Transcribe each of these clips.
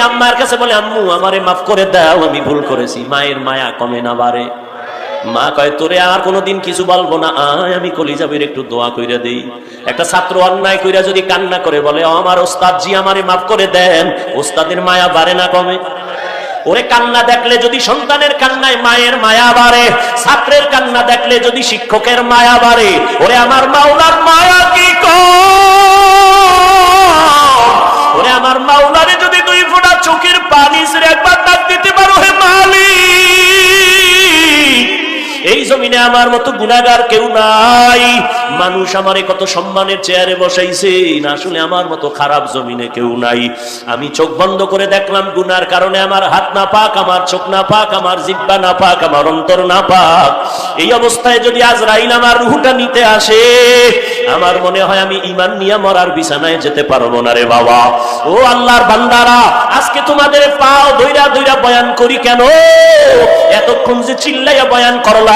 আম্মার কাছে বলে আম্মু আমারে মাফ করে দাও আমি ভুল করেছি। মায়ের মায়া কমে না বাড়ে মা কয় তোরে আর কোনোদিন কিছু বলব না। আয় আমি কলিজাবির একটু দোয়া কইরা দেই। একটা ছাত্র অন্যায় কইরা যদি কান্না করে বলে "ও, আমার ওস্তাদ জি আমারে মাফ করে দেন। ওস্তাদের মায়া বাড়ে না কমে। ওরে কান্না দেখলে যদি সন্তানের কান্নায় মায়ের মায়া বাড়ে ছাত্রের কান্না দেখলে যদি শিক্ষকের মায়া বাড়ে ওরে আমার মাওলার মায়া কি কম? ওরে আমার মাওলারে ফোঁটা চোখের পানি ছেড়ে একবার ডাক দিতে পারো হে মালিক। এই জমিনে আমার মতো গুনাগার কেউ নাই। মানুষ আমারে কত সম্মানের চেয়ারে বসাইছে। না আসলে আমার মতো খারাপ জমিনে কেউ নাই। আমি চোখ বন্ধ করে দেখলাম গুনার কারণে আমার হাত না পাক, আমার চোখ না পাক, আমার জিব্বা না পাক, আমার অন্তর না পাক। এই অবস্থায় যদি আজরাইল আমার রুহুটা নিতে আসে, আমার মনে হয় আমি ইমান নিয়ে মরার বিছানায় যেতে পারব না রে বাবা। ও আল্লাহর বান্দারা, আজকে তোমাদের পাও দইরা দইরা বয়ান করি কেন? এতক্ষণ যে চিল্লাইয়া বয়ান করলাম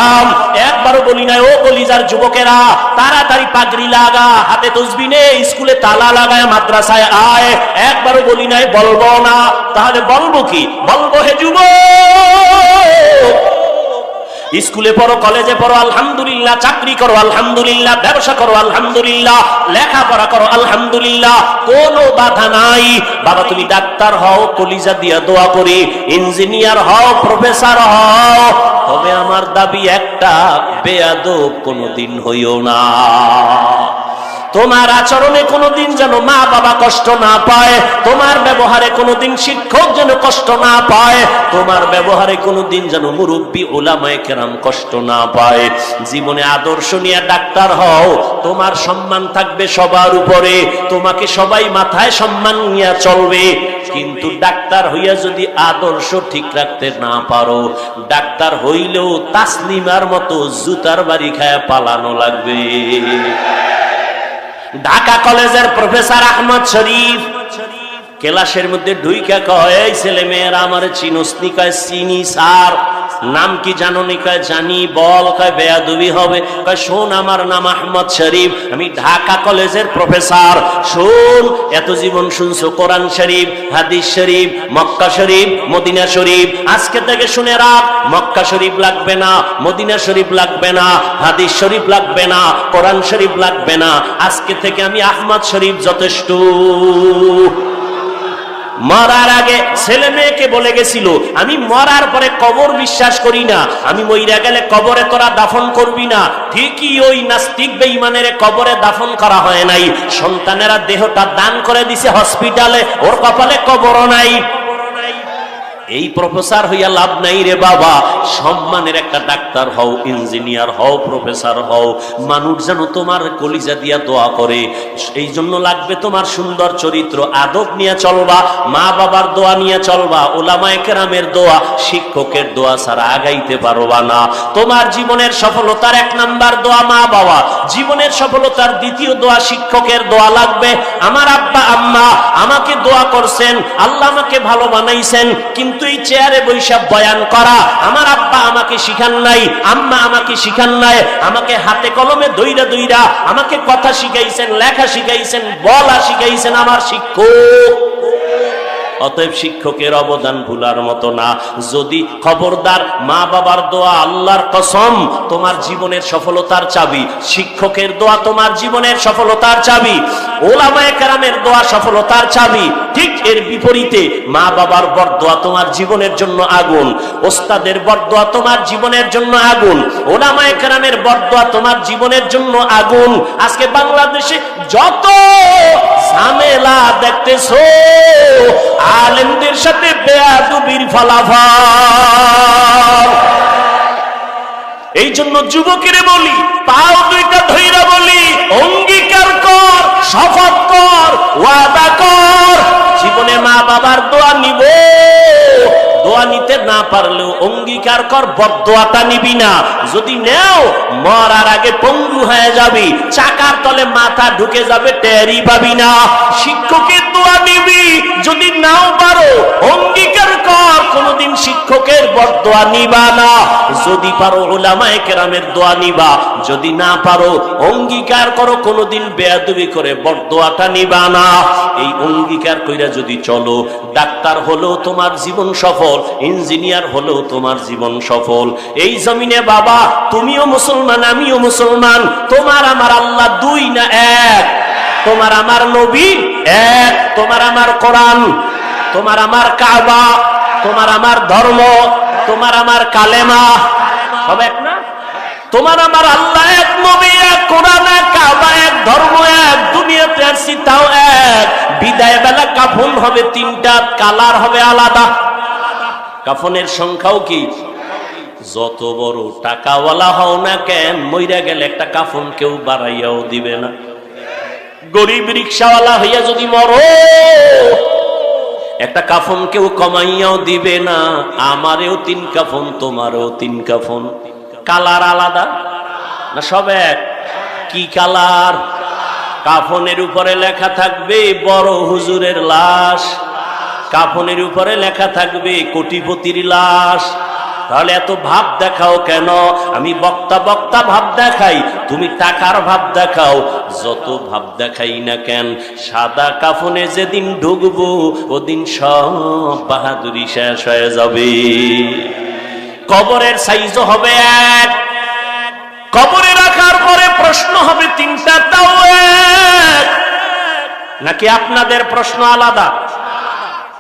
একবারও বলি নাই, ও কলিজার যুবকেরা, তাড়াতাড়ি পাগড়ি লাগা, হাতে তসবি নে স্কুলে তালা লাগায়, মাদ্রাসায় আয়। একবারও বলি নাই, বলব না। তাহলে বলব কি? বলব হে যুবক! স্কুলে পড়ো, কলেজে পড়ো, আলহামদুলিল্লাহ। চাকরি করো, আলহামদুলিল্লাহ। ব্যবসা করো, আলহামদুলিল্লাহ। লেখাপড়া করো, আলহামদুলিল্লাহ। কোনো বাধা নাই। বাবা, তুমি ডাক্তার হও, কলিজা দিয়া দোয়া করি। ইঞ্জিনিয়ার হও, প্রফেসর হও। তবে আমার দাবি একটা, বেয়াদব কোনোদিন হইও না। তোমার আচরণে কোনোদিন যেন মা বাবা কষ্ট না পায়, তোমার ব্যবহারে কোনোদিন শিক্ষক যেন কষ্ট না পায়, তোমার ব্যবহারে কোনোদিন যেন মুরব্বী ওলামায় কেরাম কষ্ট না পায়। জীবনে আদর্শ নিয়ে ডাক্তার হও, তোমার সম্মান থাকবে সবার উপরে, তোমাকে সবাই মাথায় সম্মান নিয়ে চলবে। কিন্তু ডাক্তার হইয়া যদি আদর্শ ঠিক রাখতে না পারো, ডাক্তার হইলেও তাসলিমার মতো জুতার বাড়ি খায় পালানো লাগবে। ঢাকা কলেজের প্রফেসর আহমদ শরীফ। ক্লাসের মধ্যে ঢুইকা কয়, এই ছেলে মেয়েরা আমার চিনস্নি কয় চিনি সার নাম কি জানো নি? কয়, জানি। বল, কয়, বেয়াদুবি হবে। কয়, শোন আমার নাম আহমদ শরীফ। আমি ঢাকা কলেজের প্রফেসর। শোন, এত জীবন শুনছো কোরআন শরীফ, হাদিস শরীফ, মক্কা শরীফ, মদিনা শরীফ। আজকে থেকে শুনে রাখ, মক্কা শরীফ লাগবে না, মদিনা শরীফ লাগবে না, হাদিস শরীফ লাগবে না, কোরআন শরীফ লাগবে না। আজকে থেকে আমি আহমদ শরীফ যথেষ্ট। মরার আগে ছেলে মেয়েকে বলে গেছিল, আমি মরার পরে কবর বিশ্বাস করি না, আমি মইরা গেলে কবরে তোরা দাফন করবি না। ঠিকই ওই নাস্তিক বেঈমানের কবরে দাফন করা হয় নাই। সন্তানেরা দেহটা দান করে দিছে হসপিটালে, ওর কপালে কবরও নাই। এই প্রফেসর হইয়া লাভ নাই রে বাবা। সম্মানের একটা ডাক্তার হও, ইঞ্জিনিয়ার হও, প্রফেসর হও। মানুষ যেন তোমার কলিজা দিয়া দোয়া করে। এই জন্য লাগবে তোমার সুন্দর চরিত্র। আদব নিয়ে চলবা মা বাবার দোয়া নিয়ে চলবা, ওলামায়ে কেরামের দোয়া, শিক্ষকের দোয়া ছাড়া আগাইতে পারবা না। তোমার জীবনের সফলতার এক নাম্বার দোয়া মা বাবা জীবনের সফলতার দ্বিতীয় দোয়া শিক্ষকের দোয়া লাগবে। আমার আব্বা, আম্মা আমাকে দোয়া করছেন, আল্লাহ আমাকে ভালো বানাইছেন, কিন্তু এই চেয়ারে বৈশাখ বয়ান করা, আমার আব্বা আমাকে শিখান নাই, আম্মা আমাকে শিখান নাই, আমাকে হাতে কলমে দইরা দইরা আমাকে কথা শিখাইছেন, লেখা শিখাইছেন, বলা শিখাইছেন আমার শিক্ষক। অতএব শিক্ষকের অবদান ভুলার মতো না। যদি খবরদার মা বাবার দোয়া আল্লাহর কসম, তোমার জীবনের সফলতার চাবি। শিক্ষকের দোয়া তোমার জীবনের সফলতার চাবি। ওলামায়ে কেরামের দোয়া সফলতার চাবি। ঠিক এর বিপরীতে মা বাবার বরদোয়া তোমার জীবনের জন্য আগুন, ওস্তাদের বরদোয়া তোমার জীবনের জন্য আগুন ওলামায়ে কেরামের বরদোয়া তোমার জীবনের জন্য আগুন। আজকে বাংলাদেশে যত ঝামেলা দেখতেছো, আলেমদের সাথে বেয়াদুবির ফলাফল। এই জন্য যুবকের বলি, পাও দুইটা ধৈরা বলি, অঙ্গীকার কর, শপথ কর, ওয়াদা কর। জীবনে মা বাবার দোয়া নিব। দোয়া নিতে না পারলেও অঙ্গীকার কর বদোয়াটা নিবি না। যদি নেও, মরার আগে পঙ্গু হয়ে যাবি। চাকার তলে মাথা ঢুকে যাবে টেরি পাবি না। শিক্ষকের দোয়া নিবি। যদি নাও পারো, অঙ্গীকার কর, কোনদিন শিক্ষকের বরদোয়া নিবা না। যদি পারো ওলামায়ে কেরামের দোয়া নিবা, যদি না পারো অঙ্গীকার করো, কোনোদিন বেয়াদবি করে বরদোয়াটা নিবা না। এই অঙ্গীকার কইরা যদি চলো, ডাক্তার হলেও তোমার জীবন সফল, ইঞ্জিনিয়ার হলেও তোমার জীবন সফল। এই জমিনে বাবা, তুমিও মুসলমান, আমিও মুসলমান, তোমার আমার আল্লাহ দুই না এক। তোমার আমার নবী, এক, তোমার আমার কোরআন, তোমার আমার কাবা, তোমার আমার ধর্ম, তোমার আমার কালেমা, সব এক না? তোমার আমার আল্লাহ এক নবী, এক কোরআন, এক কাবা, এক ধর্ম, এক দুনিয়াতে আসছি তাও এক। বিদায় বেলা কাফন হবে তিনটা, কালার হবে আলাদা। কাফনের সংখ্যাও কি? যত বড় টাকাওয়ালা হও না কেন, মইরা গেলে একটা কাফন কেউ বাড়াইয়াও দিবে না। গরিব রিক্সাওয়ালা হইয়া যদি মরো, একটা কাফন কেউ কমাইয়াও দিবে না, আমারেও তিন কাফন, তোমারও তিন কাফন। কালার আলাদা? না সব এক? কি কালার? কাফনের উপরে লেখা থাকবে, বড় হুজুরের লাশ। কাফনের উপরে লেখা থাকবে, কোটিপতির লাশ। তাহলে এত ভাব দেখাও কেন? আমি বক্তা বক্তা ভাব দেখাই, তুমি টাকার ভাব দেখাও। যত ভাব দেখাই না কেন, সাদা কাফনে যেদিন ঢুকবো, ওদিন সব বাহাদুরি শেষ হয়ে যাবে। কবরের সাইজও হবে এক, কবরে রাখার পরে প্রশ্ন হবে তিনটা, তাও এক। নাকি আপনাদের প্রশ্ন আলাদা?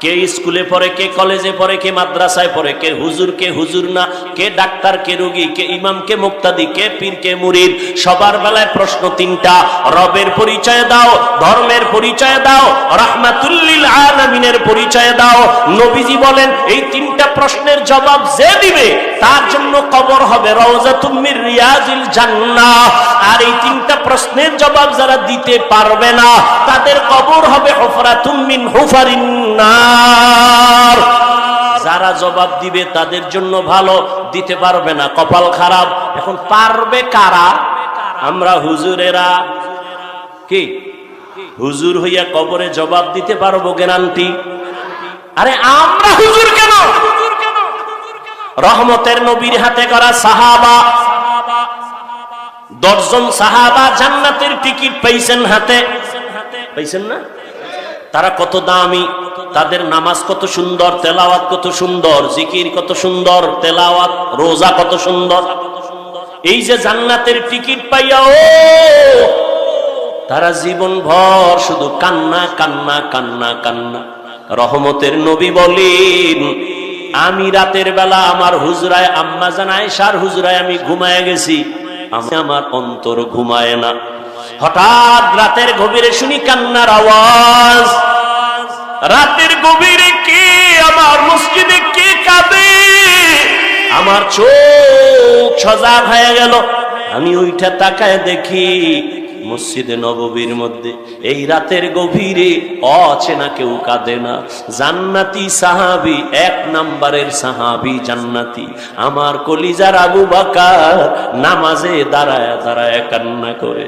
কে স্কুলে পড়ে, কে কলেজে পড়ে, কে মাদ্রাসায় পড়ে, কে হুজুর কে হুজুর না, কে ডাক্তার, কে রোগী, কে ইমাম, কে মুক্তাদি, কে পীর, কে মুরিদ, সবার বেলায় প্রশ্ন তিনটা। রবের পরিচয় দাও, ধর্মের পরিচয় দাও, রাহমাতুল্লিল আলামিনের পরিচয় দাও। নবীজি বলেন, এই তিনটা প্রশ্নের জবাব যে দিবে, তার জন্য কবর হবে রওজাতুম মির রিয়াজিল জান্নাহ। আর এই তিনটা প্রশ্নের জবাব যারা দিতে পারবে না, তাদের কবর হবে হুফরাতুম মিন হুফারিন নার। যারা জবাব দিবে তাদের জন্য ভালো, দিতে পারবে না, কপাল খারাপ। এখন পারবে কারা? আমরা হুজুরেরা। কি? হুজুর হইয়া কবরে জবাব দিতে পারব গ্যারান্টি আরে আমরা হুজুর কেন? রহমতের নবীর হাতে করা সাহাবা। দশজন সাহাবা জান্নাতের টিকিট পাইছেন হাতে। পাইছেন না? তারা কত দামি? তাদের নামাজ কত সুন্দর, তেলাওয়াত কত সুন্দর, জিকির কত সুন্দর, তেলাওয়াত, রোজা কত সুন্দর। এই যে জান্নাতের টিকিট পাইয়া, ও! তারা জীবন ভর শুধু কান্না কান্না কান্না কান্না। রহমতের নবী বলেন, আমি রাতের বেলা আমার হুজরায় আম্মা জানায় সার হুজরায় আমি ঘুমায় গেছি। আমি আমার অন্তর ঘুমায় না। হঠাৎ রাতের গভীরে শুনি কান্নার আওয়াজ। রাতের গভীরে কে আমার মসজিদে কে কাঁদে? আমার চোখ সজাগ হয়ে গেল। আমি ওইটা তাকায় দেখি মসজিদে নববীর মধ্যে এই রাতের গভীরে অচেনা কেউ কাঁদে না। জান্নাতি সাহাবি, এক নাম্বারের সাহাবি জান্নাতি। আমার কলিজার আবু বাকার নামাজে দাঁড়ায় দাঁড়ায় কান্না করে।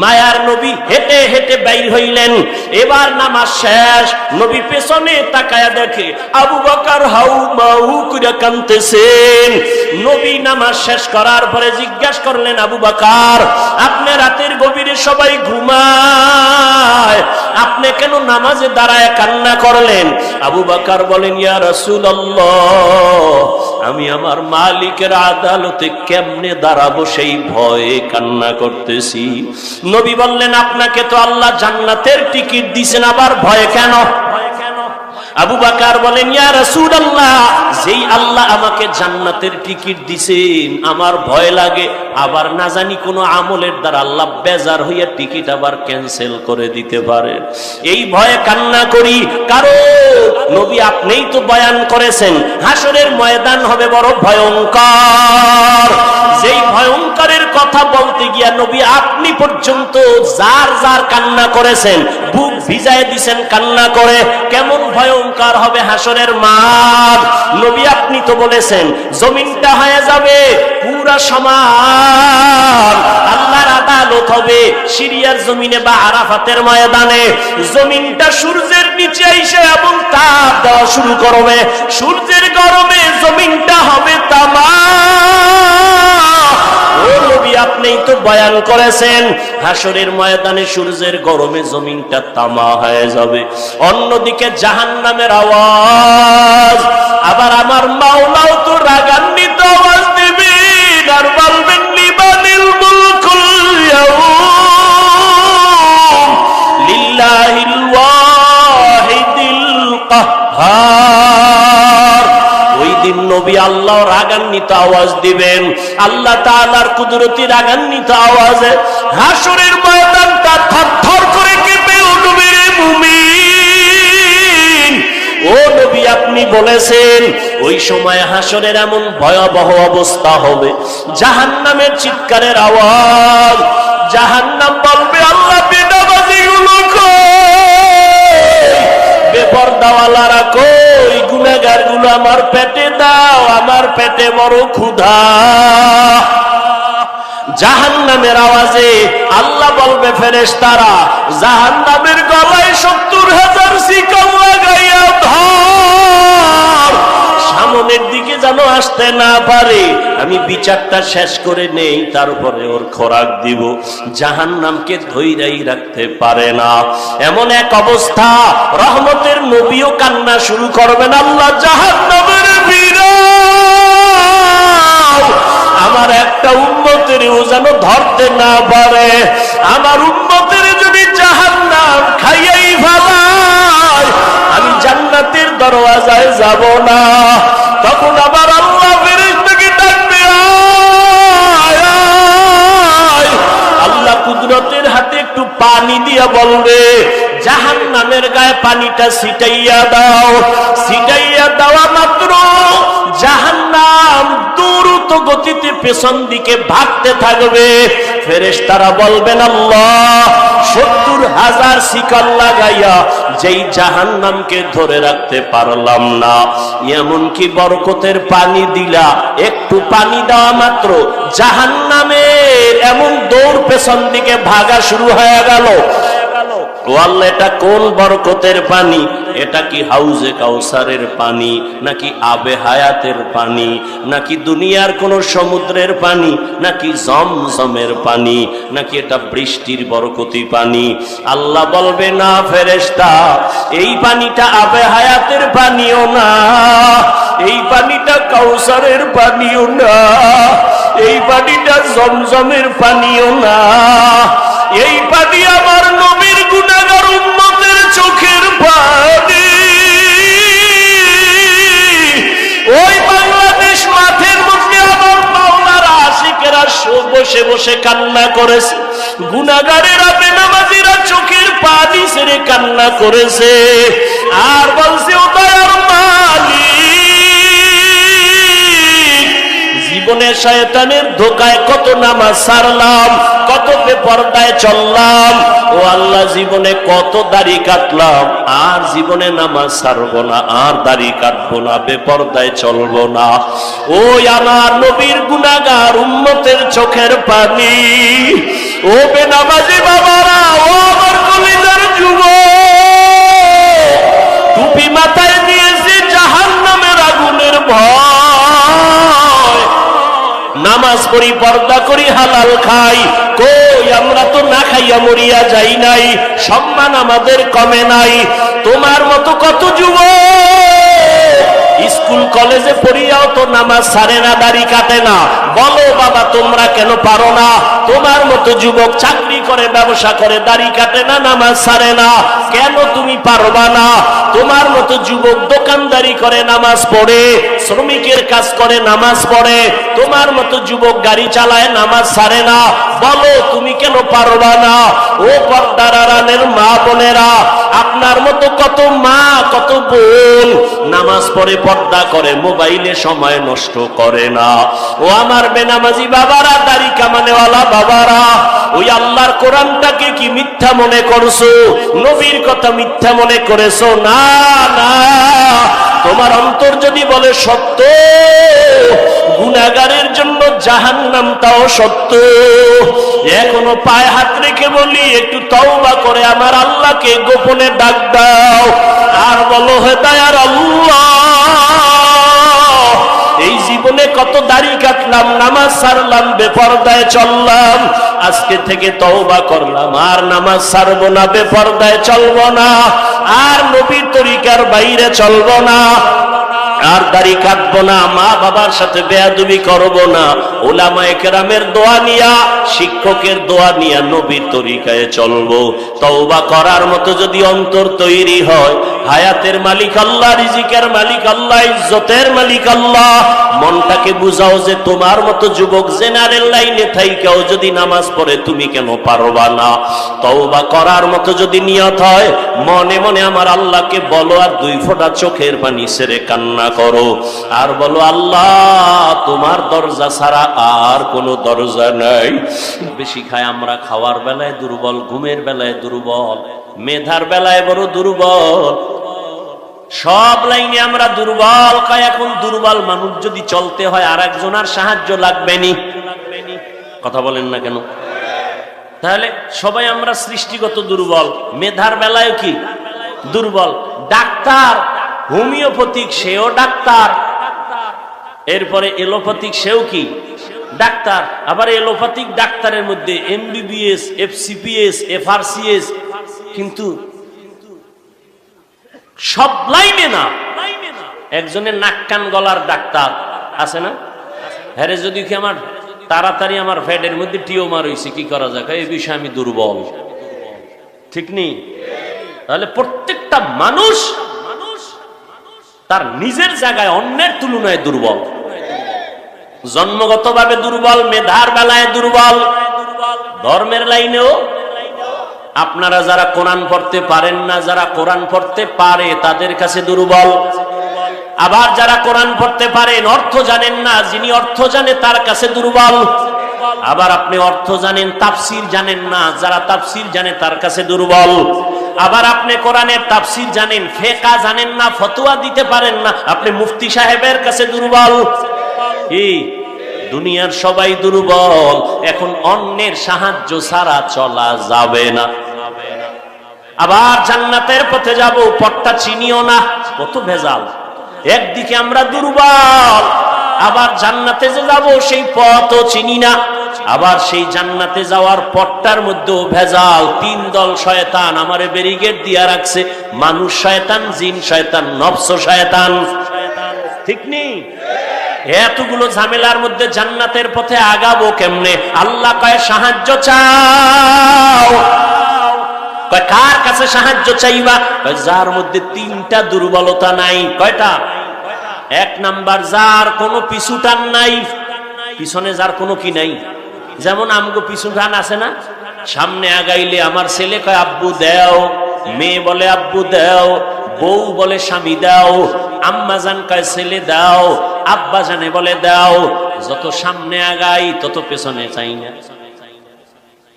মায়ার নবী হেঁটে হেঁটে বাইর হইলেন। এবার নামাজ শেষ, নবী পেছনে তাকায়া দেখে আবু বাকার হাউ মাউ করে কানতেছেন নবী নামাজ শেষ করার পরে জিজ্ঞাসা করলেন, আবু বাকার আপনি রাতের গভীরে সবাই ঘুমায়, আপনি কেন নামাজে দাঁড়ায় কান্না করলেন? আবু বাকার বলেন, ইয়া রসুল আমি আমার মালিকের আদালতে কেমনে দাঁড়াবো সেই ভয়ে কান্না করতেছি? নবী বললেন আপনাকে তো আল্লাহ জান্নাতের টিকিট দিছেন আবার ভয় কেন? আবু বাকার বলেন, ইয়া রাসূলুল্লাহ, যেই আল্লাহ আমাকে জান্নাতের টিকিট দিছেন, আমার ভয় লাগে। আবার না জানি কোন আমলের দ্বারা আল্লাহ বেজার হইয়া টিকিট আবার ক্যান্সেল করে দিতে পারে। এই ভয়ে কান্না করি। কারণ নবী আপনিই তো বয়ান করেছেন হাসরের ময়দান হবে বড় ভয়ঙ্কর। যেই ভয়ঙ্করের কথা বলতে গিয়া নবী আপনি পর্যন্ত যার যার কান্না করেছেন ভিজায় দিছেন, কান্না করে। কেমন ভয়ঙ্কর হবে হাসরের মাঠ। নবী আপনি তো বলেছেন, জমিনটা হয়ে যাবে পুরা সমান। আল্লাহর আদালত হবে সিরিয়ার জমিনে বা আরাফাতের ময়দানে। জমিনটা সূর্যের নিচে এসে এবং তাপ দেওয়া শুরু করবে। সূর্যের গরমে জমিনটা হবে তামা আপনিই তো বয়ান করেছেন, হাসরের ময়দানে সূর্যের গরমে জমিনটা তামা হয়ে যাবে। অন্যদিকে জাহান্নামের আওয়াজ, আবার আমার মাওলাও তো রাগান্বিত আওয়াজ দিবেন আর বলবেন, লিবানিল মুলকুল লিল্লাহিল ওয়াহিদিল কাহ্হার। নবী আল্লাহ রাগান্বিত আওয়াজ দিবেন। আল্লাহ তাআলার কুদরতি রাগান্বিত আওয়াজে হাসরের ময়দানটা থরথর করে কেঁপে উঠবে মুমিন। ও নবী, আপনি বলেছেন, ওই সময় হাসরের এমন ভয়াবহ অবস্থা হবে। জাহান্নামের চিৎকারের আওয়াজ। জাহান্নাম বলবে, আল্লাহ বেদাবাজি গুলো বেপরদাওয়ালারা কই গুনাগার আমার পেটে দাও, আমার পেটে বড় ক্ষুধা। জাহান নামের আওয়াজে আল্লাহ বলবে ফেরেস তারা জাহান নামের গলায় সত্তর হাজার শিকল যেন আসতে না পারে। আমি বিচারটা শেষ করে নেই তারপরে ওর খোরাক দিব। জাহান নামকে ধৈরাই রাখতে পারে না। এমন এক অবস্থা, রহমতের নবীও কান্না শুরু করবেন আল্লাহ জাহান নামের আমার একটা উন্মতের যেন ধরতে না পারে। আমার উন্মতের যদি জাহান নাম খাইয়াই জান্নাতের দরওয়াজায় যাব না। তখন আবার আল্লাহ ডাকবে। আল্লাহ কুদরতের হাতে একটু পানি দিয়ে বলবে জাহান নামের গায়ে পানিটা ছিটাইয়া দাও। ছিটাইয়া দেওয়া মাত্র জাহান্নাম দ্রুত গতিতে পেছন দিকে ভাগতে থাকবে। ফেরেশতারা বলবেন, আল্লাহ সত্তর হাজার শিকল লাগাইয়া যেই জাহান নামকে ধরে রাখতে পারলাম না। এমনকি বরকতের পানি দিলা, একটু পানি দেওয়া মাত্র জাহান নামের এমন দৌড় পেছন দিকে ভাগা শুরু হয়ে গেল। ও এটা কোন বরকতের পানি? এটা কি হাউজে কাউসারের পানি, নাকি আবে হায়াতের পানি, নাকি দুনিয়ার কোন সমুদ্রের পানি, নাকি জমজমের পানি, নাকি এটা বৃষ্টির বরকতি পানি? আল্লাহ বলবে, না, ফেরেশতা, এই পানিটা আবে হায়াতের পানিও না, এই পানিটা কাউসারের পানিও না, এই পানিটা জমজমের পানিও না, এই পানি বসে কান্না করেছে। গুনাগারেরা বেনামাজিরা চোখের পানি ছেড়ে কান্না করেছে। আর শয়তানের ধোকায় কত নামাজ সারলাম, কত বেপরদায় চললাম। ও আল্লাহ, জীবনে কত দাড়ি কাটলাম, আর জীবনে নামাজ সারবো না, আর দাড়ি কাটবো না বেপরদায় চলবো না। ওই আমার নবীর গুনাগার উন্নতের চোখের পানি। ও বেনামাজি বাবারা, ও আমার কলিজার যুবক। টুপি মাথায় দিয়েছে জাহান নামের আগুনের ভয় নামাজ পড়ি, পর্দা করি, হালাল খাই। কই, আমরা তো না খাইয়া মরিয়া যাই নাই, সম্মান আমাদের কমে নাই। তোমার মতো কত যুব স্কুল কলেজে পড়িয়াও তো নামাজ সারে না, দাড়ি কাটে না। বলো বাবা, তোমরা কেন পারো না? তোমার মতো যুবক চাকরি করে, ব্যবসা করে, দাড়ি কাটে না, নামাজ সারে না। কেন তুমি পারবা না? তোমার মতো যুবক দোকানদারি করে, নামাজ পড়ে, শ্রমিকের কাজ করে, নামাজ পড়ে। তোমার মতো যুবক গাড়ি চালায়, নামাজ সারে না। বলো, তুমি কেন পারবা না? ও পর্দারানের মা বোনেরা, আপনার মতো কত মা, কত বোন নামাজ পড়ে পর্দা করে, মোবাইলে সময় নষ্ট করে না। ও আমার বেনামাজি বাবারা, দাড়ি কামানেওয়ালা বাবারা, ওই আল্লাহর কোরআনটাকে কি মিথ্যা মনে করছ? নবীর কথা মিথ্যা মনে করেছ? না না। তোমার অন্তর যদি বলে সত্য গুনাগারের জাহান নাম তাও সত্য। এখনও পায়ে হাত রেখে বলি, একটু তওবা করে আমার আল্লাহকে গোপনে ডাক দাও। আর বলো হেদায়ার আল্লাহ, এই জীবনে কত দাড়ি কাটলাম, নামাজ সারলাম, বেপরদায় চললাম, আজকে থেকে তওবা করলাম, আর নামাজ সারবো না, বেপরদায় চলবো না, আর নবীর তরিকার বাইরে চলবো না। আর দাড়ি কাটবো না, মা বাবার সাথে বেয়াদুবি করব না। ওলামা একরামের দোয়া নিয়া, শিক্ষকের দোয়া নিয়া নবীর তরিকায় চলবো। তওবা করার মতো যদি অন্তর তৈরি হয়, হায়াতের মালিক আল্লাহ, রিজিকের মালিক আল্লাহ, ইজ্জতের মালিক আল্লাহ, মনটাকে বুঝাও যে তোমার মতো যুবক জেনারেল লাইনে থাইকাও যদি নামাজ পড়ে, তুমি কেন পারবা না? তওবা করার মতো যদি নিয়ত হয়, মনে মনে আমার আল্লাহকে বলো আর দুই ফোঁটা চোখের পানি সেরে কান্না করো। আর বলো, আল্লাহ, তোমার দরজা ছাড়া আর কোনো দরজা নাই। বেশি খায় আমরা খাওয়ার বেলায় দুর্বল, ঘুমের বেলায় দুর্বল, মেধার বেলায় বড় দুর্বল। সব লাইনে আমরা দুর্বল কয় এখন দুর্বল মানুষ যদি চলতে হয় আর একজনের সাহায্য লাগবে নি। কথা বলেন না কেন? তাহলে সবাই আমরা সৃষ্টিগত দুর্বল, মেধার বেলায় কি? দুর্বল। ডাক্তার হোমিওপ্যাথিক সেও ডাক্তার। এরপরে এলোপ্যাথিক সেও কি? ডাক্তার। আবার এলোপ্যাথিক ডাক্তারের মধ্যে এমবিবিএস, এফসিপিএস, এফআরসিএস। কিন্তু সব লাইনে না। একজনের নাক কান গলার ডাক্তার। আছে না? হ্যাঁ যদি কি আমার তাড়াতাড়ি আমার ফ্যাটের মধ্যে টিওমার হয়েছে কি করা যায়? এই বিষয়ে আমি দুর্বল। ঠিক নেই? তাহলে প্রত্যেকটা মানুষ তার নিজের জায়গায় অন্যের তুলনায় দুর্বল। জন্মগতভাবে দুর্বল, মেধার বেলায় দুর্বল। ধর্মের লাইনেও আপনারা যারা কোরআন পড়তে পারেন না, যারা কোরআন পড়তে পারে, তাদের কাছে দুর্বল। আবার যারা কোরআন পড়তে পারেন, অর্থ জানেন না, যিনি অর্থ জানে তার কাছে দুর্বল। আবার আপনি অর্থ জানেন, তাফসির জানেন না, যারা তাফসির জানে তার কাছে দুর্বল। আবার আপনি কোরআনের তাফসির জানেন, ফেকা জানেন না, ফতোয়া দিতে পারেন না, আপনি মুফতি সাহেবের কাছে দুর্বল। কি? দুনিয়ার সবাই দুর্বল, এখন অন্যের সাহায্য ছাড়া চলা যাবে না। আবার জান্নাতের পথে যাব, পথটা চিনিও না, কত ভেজাল। একদিকে আমরা দুর্বল আবার জান্নাতে যে যাব সেই পথও চিনি না। আবার সেই জান্নাতে যাওয়ার পথটার মধ্যেও ভেজাল। তিন দল শয়তান আমারে ব্যারিগেড দিয়া রাখছে। মানুষ শয়তান, জিন শয়তান, নফস শয়তান। ঠিক নেই? এতগুলো ঝামেলার মধ্যে জান্নাতের পথে আগাবো কেমনে? আল্লাহ কয়, সাহায্য চাও। কয়, কার কাছে সাহায্য চাইবা? যার মধ্যে তিনটা দুর্বলতা নাই। কয়টা? এক নাম্বার যার কোনো পিছু টান নাই, পিছনে যার কোনো কি নাই। যেমন আমগো পিছু টান আছে না, সামনে আগাইলে আমার ছেলে কয়, আব্বু দেও। মেয়ে বলে, আব্বু দেও। বউ বলে, স্বামী দাও। আম্মা জান কয়, ছেলে দাও। আব্বা জানে বলে, দাও। যত সামনে আগাই, তত পেছনে চাই না।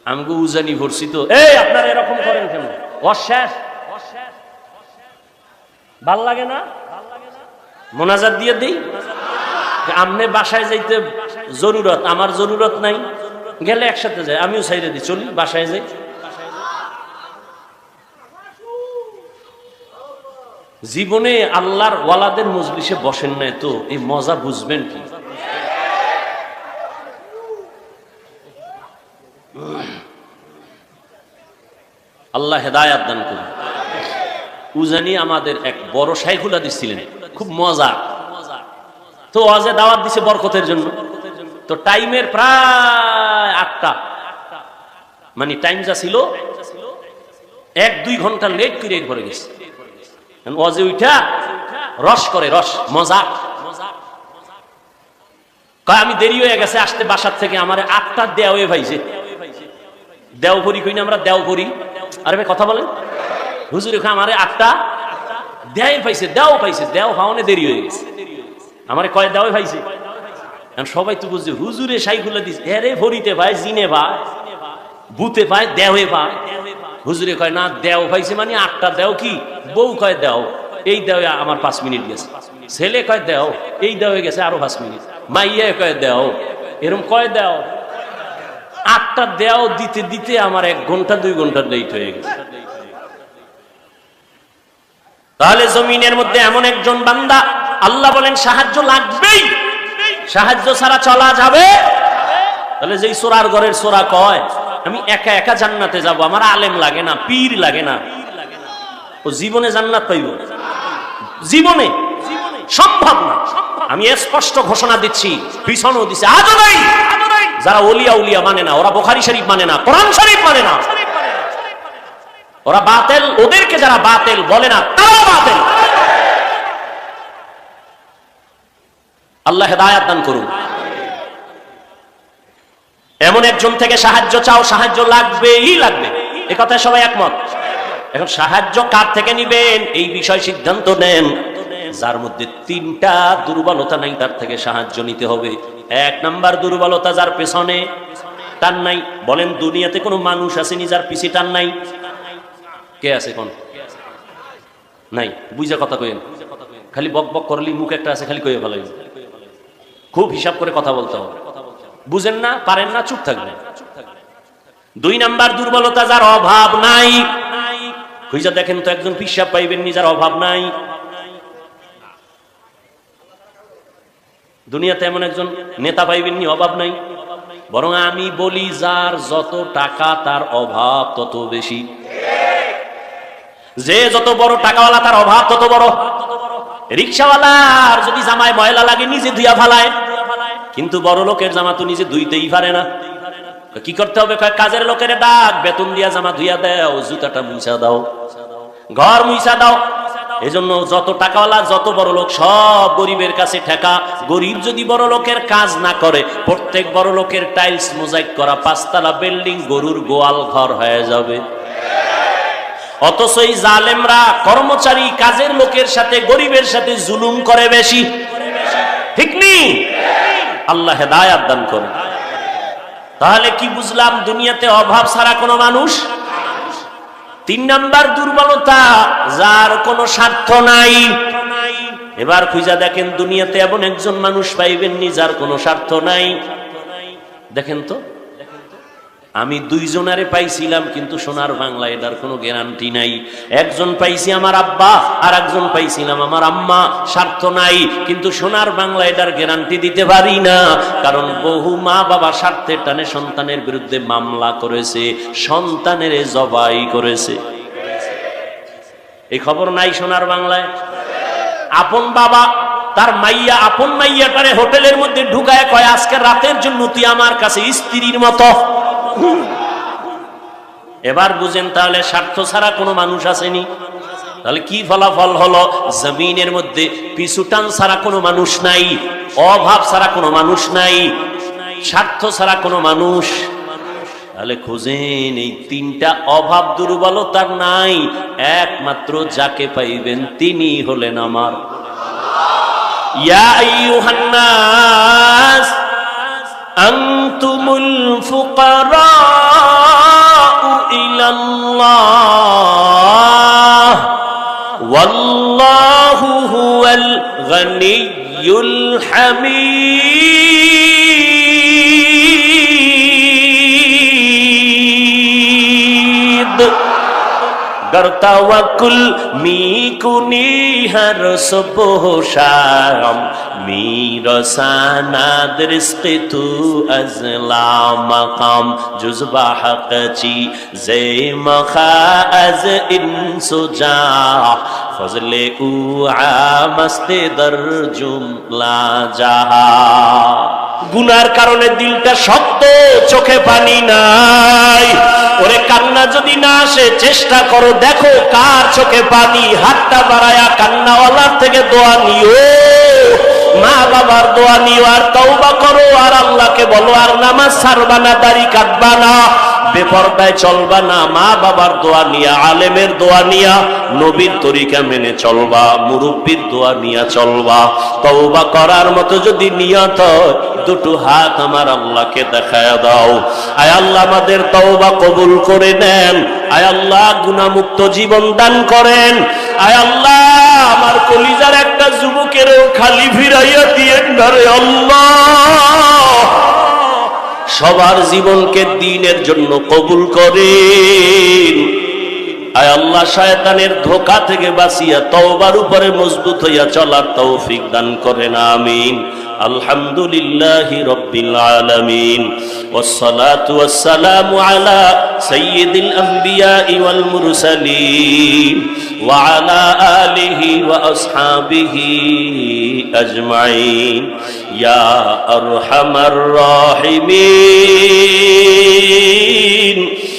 আমগো উজানি ভরছি তো। এই, আপনারা এরকম করেন কেন? অশেষ ভালো লাগে না? মোনাজাত দিয়ে দিই? আমনে বাসায় যাইতে জরুরত, আমার জরুরত নাই। গেলে একসাথে যাই, আমিও সাইডে দিই, চলি, বাসায় যাই। জীবনে আল্লাহর ওয়ালাদের মজলিসে বসেন নাই তো, এই মজা বুঝবেন কি? আল্লাহ হেদায়াত দান করুন। উজানি আমাদের এক বড় শাইখুলা দিচ্ছিলেন খুব মজা। তো অজে দাওয়াত দিছে বরকতের জন্য। তো টাইমের প্রায় আটটা। মানে টাইম যা ছিল, এক দুই ঘণ্টা লেট করে ঘরে গেছে। অজে উঠা রস করে, রস, মজা। কয়, আমি দেরি হয়ে গেছে, আসতে বাসার থেকে আমার আটটা দেওয়ে ভাইছে। দেও করি কই না, আমরা দেও করি আরে ভাই, কথা বলেন। হুজুর আমারে আটটা দেয় পাইছে, দেও পাইছে, দেও খাওয়ানে দেরি হয়ে গেছে। আমারে কয় দেওয়া পাইছে সবাই তো বুঝছে, হুজুরে সাইকুলা দিস এরে ভরিতে ভাই, জিনে ভাই, বুতে পায় দেওয়ে পায় হুজুরে কয়, না, দেও পাইছে মানে আটটা দেও কি? বউ কয়, দেও। এই দেওয়া আমার পাঁচ মিনিট গেছে। ছেলে কয়, দেও। এই দেওয়া গেছে আরও পাঁচ মিনিট। মাইয়া কয়, দেও। এরম কয়, দেও। আটটা দেও দিতে দিতে আমার এক ঘণ্টা, দুই ঘণ্টা লেট হয়ে গেছে। তাহলে জমিনের মধ্যে এমন একজন বান্দা, আল্লাহ বলেন, সাহায্য লাগবেই। সাহায্য ছাড়া চলা যাবে? তাহলে যেই সোরার ঘরের সোরা কয়, আমি একা একা জান্নাতে যাব, আমার আলেম লাগে না, পীর লাগে না। ও জীবনে জান্নাত পাইব? জীবনে। সম্ভব না। আমি স্পষ্ট ঘোষণা দিচ্ছি, পিছনও দিচ্ছে আজও নাই। যারা ওলিয়া উলিয়া মানে না, ওরা বোখারি শরীফ মানে না, কোরআন শরীফ মানে না। ওরা বাতেল, ওদেরকে যারা বাতেল বলে না, তারাও বাতেল। আল্লাহ হেদায়াত দান করুন। এমন একজন থেকে সাহায্য চাও, সাহায্য লাগবেই লাগবে। এ কথায় সবাই একমত। এখন সাহায্য কার থেকে নিবেন? এই বিষয় সিদ্ধান্ত নেন। যার মধ্যে তিনটা দুর্বলতা নাই, তার থেকে সাহায্য নিতে হবে। এক নাম্বার দুর্বলতা যার পেছনে টান নাই। বলেন, দুনিয়াতে কোনো মানুষ আসেনি যার পিছে টান নাই? কে আছে কোন? নাই বুঝা কথা কইেন খালি বক বক করলি মুখ একটা আছে, খালি কইয়ে ভালো খুব হিসাব করে কথা বলতে হবে। বুঝেন না, পারেন না, চুপ থাকবেন। দুই নাম্বার দুর্বলতা, যার অভাব নাই। খুঁজা দেখেন তো একজন পিসাব পাইবেন নি, যার অভাব নাই। দুনিয়াতে এমন একজন নেতা পাইবেন নি, অভাব নাই। বরং আমি বলি, যার যত টাকা, তার অভাব তত বেশি। যে যত বড় টাকাওয়ালা তার অভাব তত বড়। রিক্সাওয়ালার যদি জামায় ময়লা লাগে, নিজে ধুয়া ফালায়। কিন্তু বড় লোকের জামা তো নিজে ধুইতেই পারে না। কি করতে হবে? কাজের লোকের ডাক, বেতন দিয়া জামা ধুইয়া দাও, জুতাটা মুছা দাও। ঘর মুছা দাও। এজন্য যত টাকাওয়ালা, যত বড় লোক, সব গরিবের কাছে ঠেকা। গরিব যদি বড় লোকের কাজ না করে, প্রত্যেক বড় লোকের টাইলস মোজাইক করা, পাঁচতলা বিল্ডিং, গরুর গোয়াল ঘর হয়ে যাবে। অথচ এই জালেমরা কর্মচারী, কাজের লোকের সাথে, গরিবের সাথে জুলুম করে বেশি। ঠিক নেই আল্লাহ হেদায়াত দান করে তাহলে কি বুঝলাম, দুনিয়াতে অভাব ছাড়া কোনো মানুষ? তিন নাম্বার দুর্বলতা, যার কোনো স্বার্থ নাই। এবার খুঁজা দেখেন, দুনিয়াতে এমন একজন মানুষ পাইবেননি, যার কোনো স্বার্থ নাই। দেখেন তো আমি দুইজনারে পাইছিলাম, কিন্তু সোনার বাংলা এটার কোনো গ্যারান্টি নাই। একজন পাইছি আমার আব্বা আর একজন পাইছিলাম আমার আম্মা, স্বার্থ নাই, কিন্তু সোনার বাংলা এটার গ্যারান্টি দিতে পারি না, কারণ বহু মা বাবা স্বার্থের টানে সন্তানের বিরুদ্ধে মামলা করেছে, সন্তানের জবাই করেছে। এই খবর নাই সোনার বাংলায়? আপন বাবা, তার মাইয়া, আপন মাইয়া মাইয়াটারে হোটেলের মধ্যে ঢুকায় কয়, আজকে রাতের জন্য তুই আমার কাছে স্ত্রীর মতো এবার বুঝেন তাহলে স্বার্থ ছাড়া কোনো মানুষ আসেনি। তাহলে কি ফলাফল হলো? জমিনের মধ্যে পিছুটান ছাড়া কোনো মানুষ নাই, অভাব ছাড়া কোনো মানুষ নাই, স্বার্থ ছাড়া কোনো মানুষ। তাহলে খুঁজেন, এই তিনটা অভাব দুর্বলতার নাই, একমাত্র যাকে পাইবেন তিনি হলেন আমার। ইয়া أنتم الفقراء إلى الله والله هو الغني الحميد گر توکل می کنی ہر صبح شام গুনার কারণে দিলটা শক্ত, চোখে পানি নাই। ওরে কান্না যদি না আসে, চেষ্টা করো, দেখো কার চোখে পানি, হাতটা বাড়ায়া কান্নাওয়ালার থেকে দোয়া নিও। মা বাবার দোয়া নিও আর তওবা করো আর আল্লাহকে বলো, আর নামাজ সারবানা দাড়ি কাটবা না। বেপরদায় চলবা না, মা বাবার দোয়া নিয়া, আলেমের দোয়া নিয়া, নবীর তরিকা মেনে চলবা, মুরব্বীর দোয়া নিয়া চলবা। তওবা করার মতো যদি নিয়ত দুটো হাত আমার আল্লাহকে দেখায় দাও। আয় আল্লাহ আমাদের তওবা কবুল করে নেন। আয় আল্লাহ গুনামুক্ত জীবন দান করেন। আয় আল্লাহ আমার কলিজার একটা যুবকেরও খালি ফিরাইয়া দিয়েন ধরে আল্লাহ। সবার জীবনকে দিনের জন্য কবুল করেন। আয় আল্লাহ শয়তানের ধোকা থেকে বাঁচিয়া তওবার উপরে মজবুত হইয়া চলার তৌফিক দান করেন আমিন আলহামদুলিল্লাহ রব্বিল আলামিন والصلاة والسلام على سيد الأنبياء والمرسلين وعلى آله وأصحابه أجمعين يا أرحم الراحمين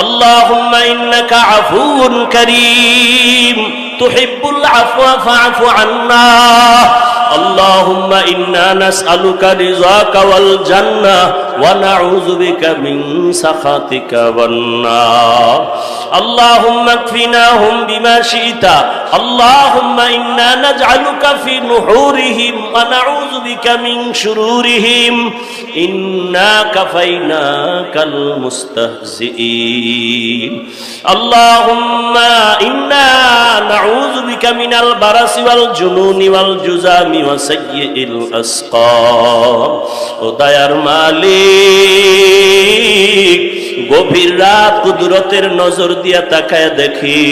اللهم إنك عفو كريم. تحب العفو فاعف عنا. اللهم إنا نسألك رضاك والجنة. ونعوذ بك من سخطك والنار اللهم اكفناهم بما شئت اللهم إنا نجعلك في نحورهم ونعوذ بك من شرورهم إنا كفيناك المستهزئين اللهم إنا نعوذ بك من البرس والجنون والجزام وسيء الأسقام ودير مالي গভীর রাত কুদরতের নজর দিয়া তাকায় দেখি,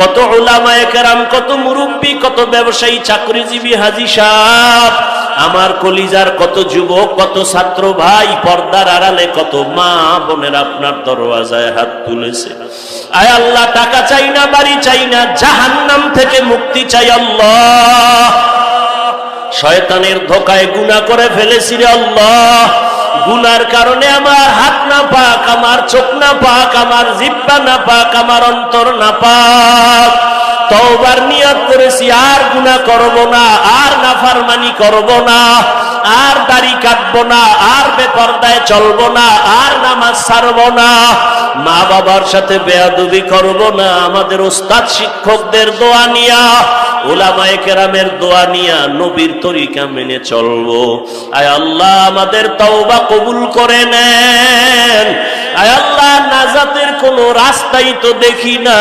কত ওলামায়ে কেরাম, কত মুরব্বী, কত ব্যবসায়ী, চাকরিজীবী, হাজি সাহ আমার কলিজার কত যুবক, কত ছাত্র ভাই, পর্দার আড়ালে কত মা বোনের আপনার দরওয়াজায় হাত তুলেছে। আয় আল্লাহ, টাকা চাই না, বাড়ি চাই না, জাহান্নাম থেকে মুক্তি চাই আল্লাহ। শয়তানের ধোকায় গুণা করে ফেলেছি রে আল্লাহ। গুনার কারণে আমার হাত না পাক, আমার চোখ না পাক, আমার জিব্বা না পাক, আমার অন্তর না পাক। তওবার নিয়ত করেছি, আর গুনাহ করব না, আর নাফরমানি করব না, আর দাড়ি কাটব না, আর বেপরদায় চলবো না, আর নামাজ ছাড়বো না মা বাবার সাথে বেয়াদবি করব না, আমাদের ওস্তাদ শিক্ষকদের দোয়া নিয়া ওলামায়ে কেরামের দোয়া নিয়া নবীর তরিকা মেনে চলবো। আয় আল্লাহ, আমাদের তওবা কবুল করে নেন। আয় আল্লাহ, নাজাতের কোনো রাস্তাই তো দেখি না।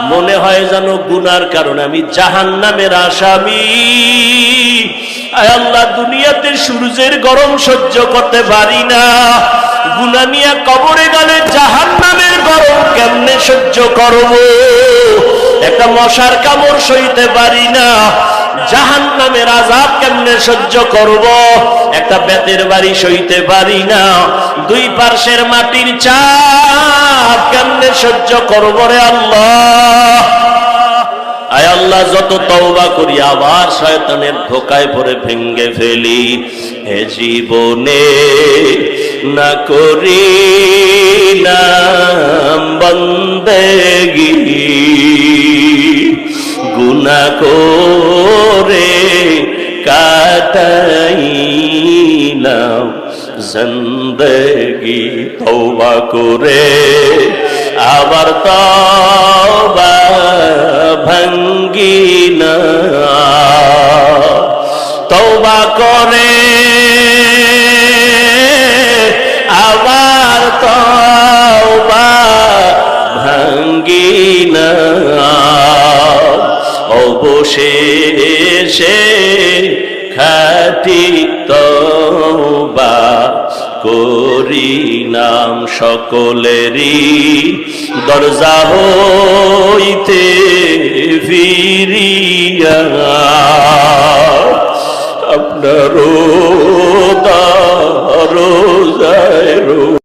মনে হয় যেন গুনার কারণে আমি জাহান নামের আসামি আল্লাহ, দুনিয়াতে সূর্যের গরম সহ্য করতে পারি না। গুনা নিয়ে কবরে গেলে জাহান নামের গরম কেমনে সহ্য করব? একটা মশার কামড় সইতে পারি না। জাহান নামের আজাব কেমনে সহ্য করব? একটা বেতের বাড়ি সইতে পারি না। দুই পার্শ্বের মাটির চাপ কেমনে সহ্য করব রে আল্লাহ? যত তওবা করি, আবার শয়তানের ধোকায় পড়ে ভেঙ্গে ফেলি। হে জীবনে না করি নাম গুনা করে কাটাইলাম জিন্দগি তওবা করে। আবার তওবা না তওবা করে। আবার তওবা ভঙ্গি না অবশেষে খাটি তবা করি নাম সকলেরই। দরজা হইতে ফিরিয়া আপনারও রো